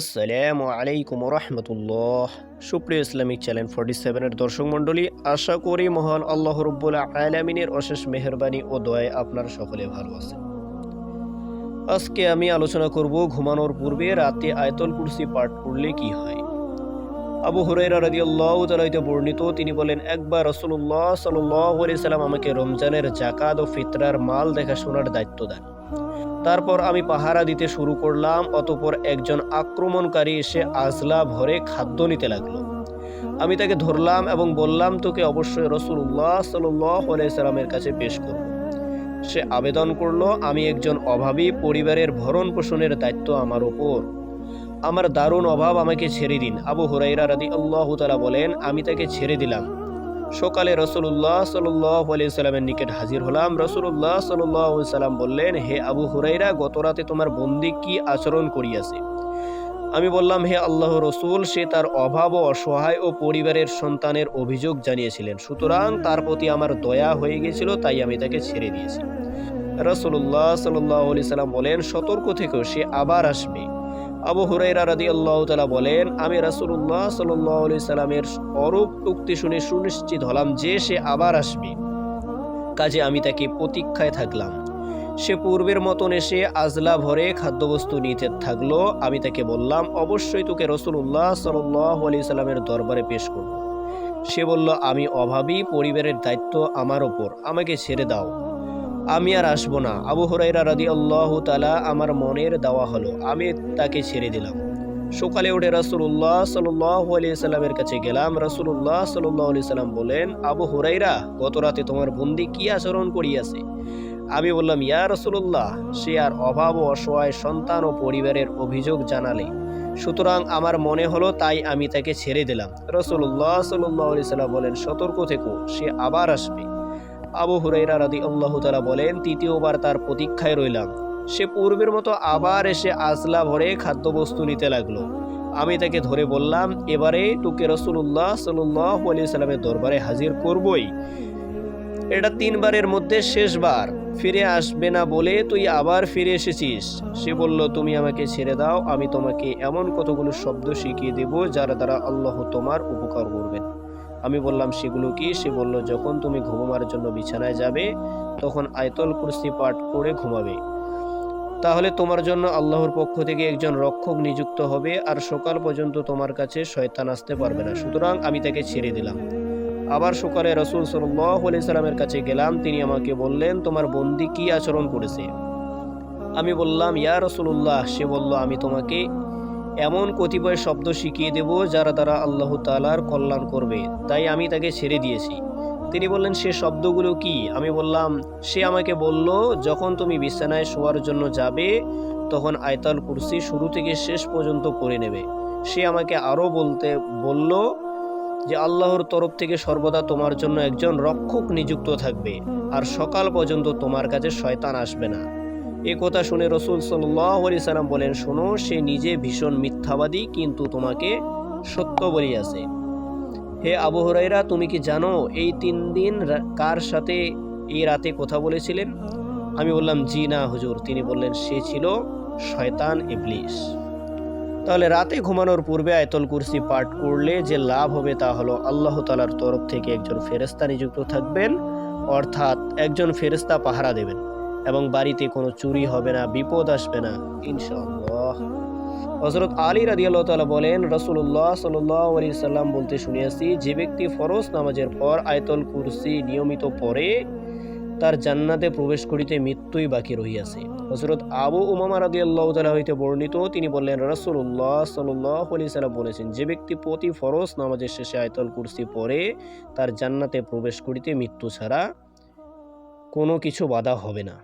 আসসালামু আলাইকুম রহমতুল্লাহ সুপ্রিয় ইসলামিক চ্যানেল ফোর্টি সেভেনের দর্শক মণ্ডলী, আশা করি মহান আল্লাহ রব্বুল আলামিনের অশেষ মেহরবানি ও দয়ায় আপনার সকলে ভালো আছেন। আজকে আমি আলোচনা করব ঘুমানোর পূর্বে রাতে আয়তল কুরসি পাঠ করলে কি হয়। আবু হুরাইরা রাদিয়াল্লাহু তাআলা হইতে বর্ণিত, তিনি বলেন, একবার রাসূলুল্লাহ সাল্লাল্লাহু আলাইহি সাল্লাম আমাকে রমজানের জাকাত ও ফিতরার মাল দেখাশোনার দায়িত্ব দেন। তারপর আমি পাহারা দিতে শুরু করলাম, অতপর একজন আক্রমণকারী এসে আজলা ভরে খাদ্য নিতে লাগল। আমি তাকে ধরলাম এবং বললাম, তোকে অবশ্যই রসুল্লাহ সাল্লামের কাছে পেশ করব। সে আবেদন করল, আমি একজন অভাবী পরিবারের ভরণ পোষণের দায়িত্ব আমার ওপর। আমার দারুণ অভাব আমাকে ছেড়ে দিন। আবু হুরাইরা রাদি আল্লাহ তালা বলেন, আমি তাকে ছেড়ে দিলাম। সকালে রসুল্লাহ সাল্লাহ সাল্লামের নিকট হাজির হলাম। রসুল্লাহ সাল্লাহ সাল্লাম বললেন, হে আবু হুরাইরা গত রাতে তোমার বন্দি কি আচরণ করিয়াছে? আমি বললাম, হে আল্লাহ রসুল, সে তার অভাব ও অসহায় ও পরিবারের সন্তানের অভিযোগ জানিয়েছিলেন। সুতরাং তার প্রতি আমার দয়া হয়ে গেছিল তাই আমি তাকে ছেড়ে দিয়েছি। রসুল্লাহ সাল্লাহ সাল্লাম বলেন, সতর্ক থেকেও সে আবার আসবে। আবু হুরাইরা রাদি আল্লাহ তালা বলেন, আমি রাসুল্লাহ সাল্লি সাল্লামের অরূপ উক্তি শুনে সুনিশ্চিত হলাম যে সে আবার আসবে। কাজে আমি তাকে প্রতীক্ষায় থাকলাম। সে পূর্বের মতন এসে আজলা ভরে খাদ্যবস্তু নিতে থাকল। আমি তাকে বললাম, অবশ্যই তোকে রসুল্লাহ সাল্লি সাল্লামের দরবারে পেশ করব। সে বলল, আমি অভাবী, পরিবারের দায়িত্ব আমার ওপর। আমাকে ছেড়ে দাও। আমি আর আসব না। আবু হরাইরা রাদি আল্লাহ তালা আমার মনের দেওয়া হলো। আমি তাকে ছেড়ে দিলাম। সকালে উঠে রাসুল্লাহ সাল্লাহ আলিয়া সাল্লামের কাছে গেলাম। রাসুল্লাহ সাল্লাহ আলি সাল্লাম বলেন আবু হুরাইরা গত রাতে তোমার বন্দি কি আচরণ করিয়াছে? আমি বললাম, ইয়া রসুল্লাহ সে আর অভাব ও অসহায় সন্তান ও পরিবারের অভিযোগ জানালে। সুতরাং আমার মনে হলো তাই আমি তাকে ছেড়ে দিলাম। রসুল্লাহ সাল্লাহ আলি সাল্লাম বলেন, সতর্ক থেকো, সে আবার আসবে। আবু হুরাইরা রাদি আল্লাহ তালা বলেন, তৃতীয়বার তার প্রতীক্ষায় রইলাম। সে পূর্বের মতো আবার এসে আসলা ভরে খাদ্যবস্তু নিতে লাগল। আমি তাকে ধরে বললাম, এবারে তোকে রসুল্লাহ সাল্লাহ আলি সাল্লামের দরবারে হাজির করবই। এটা তিনবারের মধ্যে শেষবার। ফিরে আসবে না বলে তুই আবার ফিরে এসেছিস। সে বলল, তুমি আমাকে ছেড়ে দাও। আমি তোমাকে এমন কতগুলো শব্দ শিখিয়ে দেব যার দ্বারা আল্লাহ তোমার উপকার করবেন। আমি বললাম, সেগুলো কি? সে বলল, যখন তুমি ঘুমাবার জন্য বিছানায় যাবে, তখন আয়তল কুরসি পাঠ করে ঘুমাবে। তাহলে তোমার জন্য আল্লাহর পক্ষ থেকে একজন রক্ষক নিযুক্ত হবে আর সকাল পর্যন্ত তোমার কাছে শয়তান আসতে পারবে না। সুতরাং আমি তাকে ছেড়ে দিলাম। আবার সকালে রসুল সাল্লাহ সাল্লামের কাছে গেলাম, তিনি আমাকে বললেন, তোমার বন্দি কি আচরণ করেছে? আমি বললাম, ইয়া রসুল্লাহ সে বলল, আমি তোমাকে এমন কতিপয় শব্দ শিখিয়ে দেব যারা তারা আল্লাহ তালার কল্যাণ করবে। তাই আমি তাকে ছেড়ে দিয়েছি। তিনি বললেন, সে শব্দগুলো কি? আমি বললাম, সে আমাকে বলল, যখন তুমি বিছানায় শোয়ার জন্য যাবে, তখন আয়তাল কুরসি শুরু থেকে শেষ পর্যন্ত পড়ে নেবে। সে আমাকে আরও বলতে, বলল যে, আল্লাহর তরফ থেকে সর্বদা তোমার জন্য একজন রক্ষক নিযুক্ত থাকবে, আর সকাল পর্যন্ত তোমার কাছে শয়তান আসবে না। এ কথা শুনে রসুল সাল্লি সাল্লাম বলেন, শোনো, সে নিজে ভীষণ মিথ্যাবাদী, কিন্তু তোমাকে সত্য বলিয়াছে। হে আবু হরাইরা তুমি কি জানো এই তিন দিন কার সাথে এই রাতে কথা বলেছিলেন? আমি বললাম, জি না হুজুর। তিনি বললেন, সে ছিল শয়তান ইবলিশ তাহলে রাতে ঘুমানোর পূর্বে আয়তল কুরসি পাঠ করলে যে লাভ হবে তা হলো আল্লাহ তালার তরফ থেকে একজন ফেরেস্তা নিযুক্ত থাকবেন, অর্থাৎ একজন ফেরেস্তা পাহারা দেবেন। এবং বাড়িতে কোনো চুরি হবে না, বিপদ আসবে না, ইনশাআল্লাহ। হজরত আলী রাদিয়াল্লাহ তালা বলেন রসুল্লাহ সাল্লাহ আলি সাল্লাম বলতে শুনিয়াছি, যে ব্যক্তি ফরজ নামাজের পর আয়তল কুরসি নিয়মিত পরে তার জান্নাতে প্রবেশ করিতে মৃত্যুই বাকি রহিয়াছে। হজরত আবু উমামা রাদি আল্লাহ তালা হইতে বর্ণিত, তিনি বললেন রসুল্লাহ সাল্লাহ আলি সাল্লাম বলেছেন, যে ব্যক্তি প্রতি ফরজ নামাজের শেষে আয়তল কুরসি পরে তার জান্নাতে প্রবেশ করিতে মৃত্যু ছাড়া কোনো কিছু বাধা হবে না।